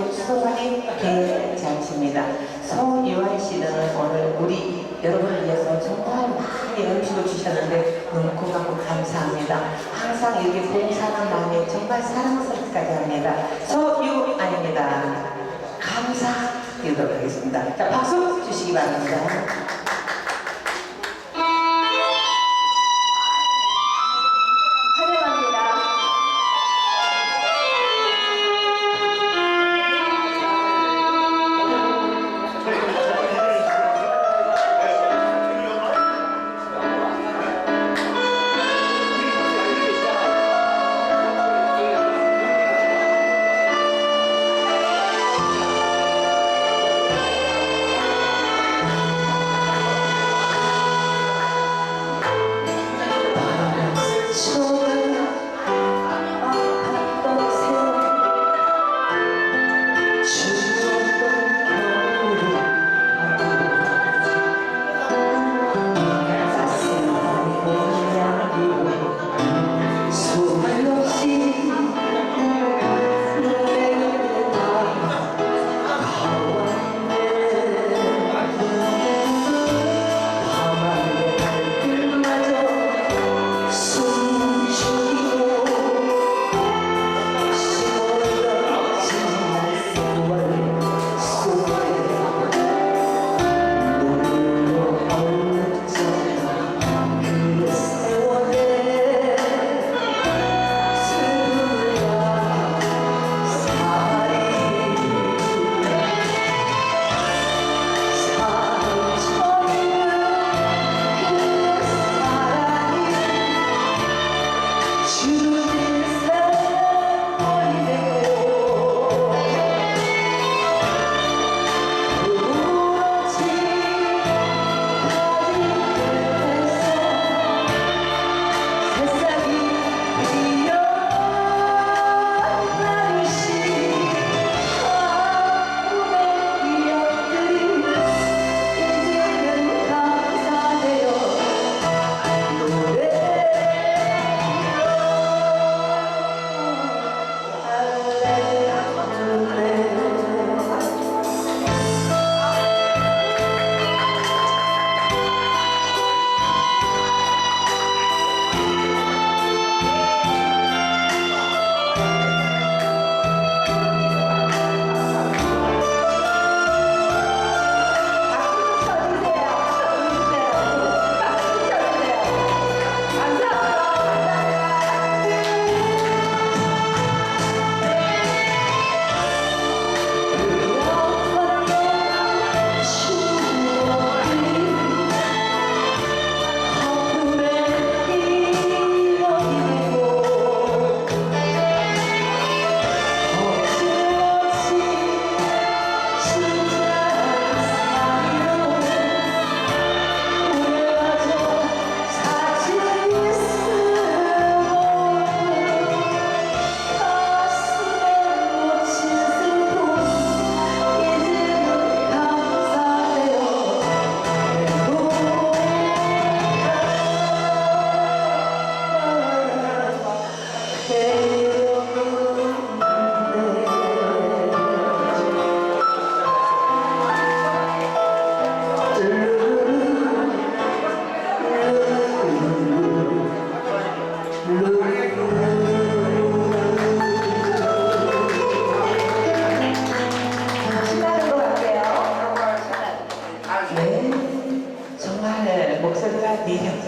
또 추석하니 개잔치입니다. 서유한 씨는 오늘 우리 여러분을 위해서 정말 많이 음식을 주셨는데 너무 고맙고 감사합니다. 항상 이렇게 봉사하는 마음에 정말 사랑스럽기까지 합니다. 서유아입니다. 감사드리도록 하겠습니다. 자, 박수 주시기 바랍니다. что 주 família.